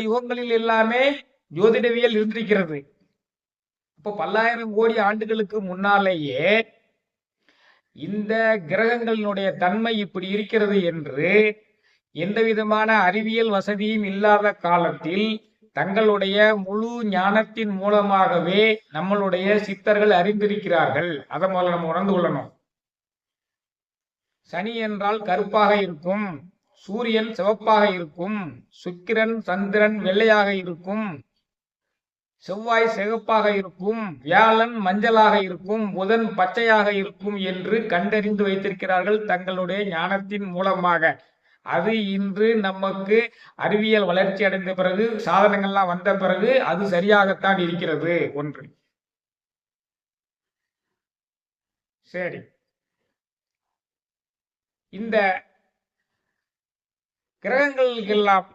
யுகங்களில் எல்லாமே ஜோதிடவியல் இருந்திருக்கிறது. இப்போ பல்லாயிரம் கோடி ஆண்டுகளுக்கு முன்னாலேயே இந்த கிரகங்களினுடைய தன்மை இப்படி இருக்கிறது என்று எந்த விதமான அறிவியல் வசதியும் இல்லாத காலத்தில் தங்களுடைய முழு ஞானத்தின் மூலமாகவே நம்மளுடைய சித்தர்கள் அறிந்திருக்கிறார்கள். அதை முதல்ல நம்ம உணர்ந்து கொள்ளணும். சனி என்றால் கருப்பாக இருக்கும். சூரியன் சிவப்பாக இருக்கும் சுக்கிரன் சந்திரன் வெள்ளையாக இருக்கும் செவ்வாய் சிகப்பாக இருக்கும் வியாழன் மஞ்சளாக இருக்கும் புதன் பச்சையாக இருக்கும் என்று கண்டறிந்து வைத்திருக்கிறார்கள் தங்களுடைய ஞானத்தின் மூலமாக. அது இன்று நமக்கு அறிவியல் வளர்ச்சி அடைந்த பிறகு சாதனங்கள்லாம் வந்த பிறகு அது சரியாகத்தான் இருக்கிறது. ஒன்று. சரி. இந்த கிரகங்களுக்கெல்லாம்